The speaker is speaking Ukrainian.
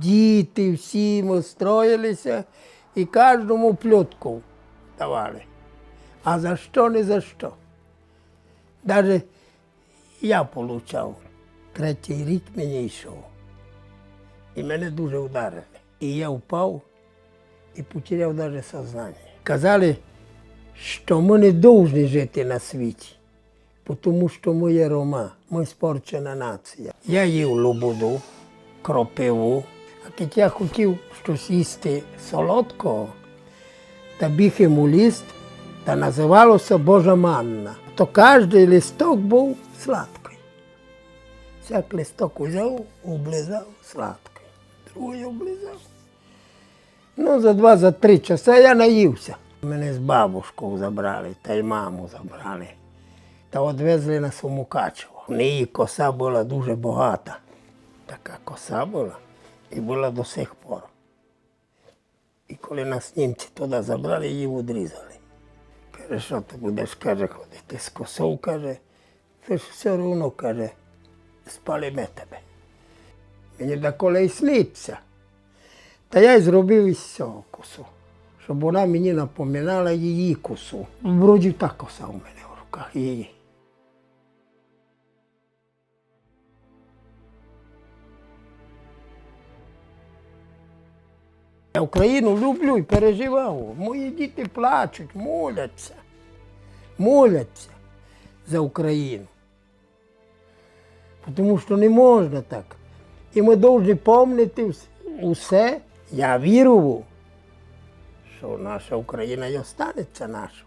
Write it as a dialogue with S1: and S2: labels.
S1: Діти всі ми строїлися і кожному плютку давали. А за що, не за що. Навіть я получав. Третій рік мені йшов. І мене дуже вдарили. І я впав і потеряв навіть сознання. Казали, що ми не повинні жити на світі, тому що ми є рома, ми спорчена нація. Я їв лободу, кропиву, коли я хотів щось їсти солодкого, та біг йому ліст, та називалося Божа манна. То кожен листок був сладкий. Всяк листок узяв, облизав сладкий, другий облизав. Ну, за два, за три часа я наївся. Мене з бабушкою забрали, та й маму забрали. Та відвезли на Сумукачево. У неї коса була дуже багата. Така коса була і була до сих пор. І коли нас німці туди забрали, її відрізали. Каже, що ти будеш, каже, ходити з косою, каже, ти ж все одно, каже, спалиме тебе. Мені доколи і сниться. Та я й зробив із цього косу, щоб вона мені напоминала її косу. Вроді та коса у мене в руках її. Я Україну люблю і переживав. Мої діти плачуть, моляться, моляться за Україну. Тому що не можна так. І ми повинні пам'ятати усе. Я вірую, що наша Україна і останеться нашою.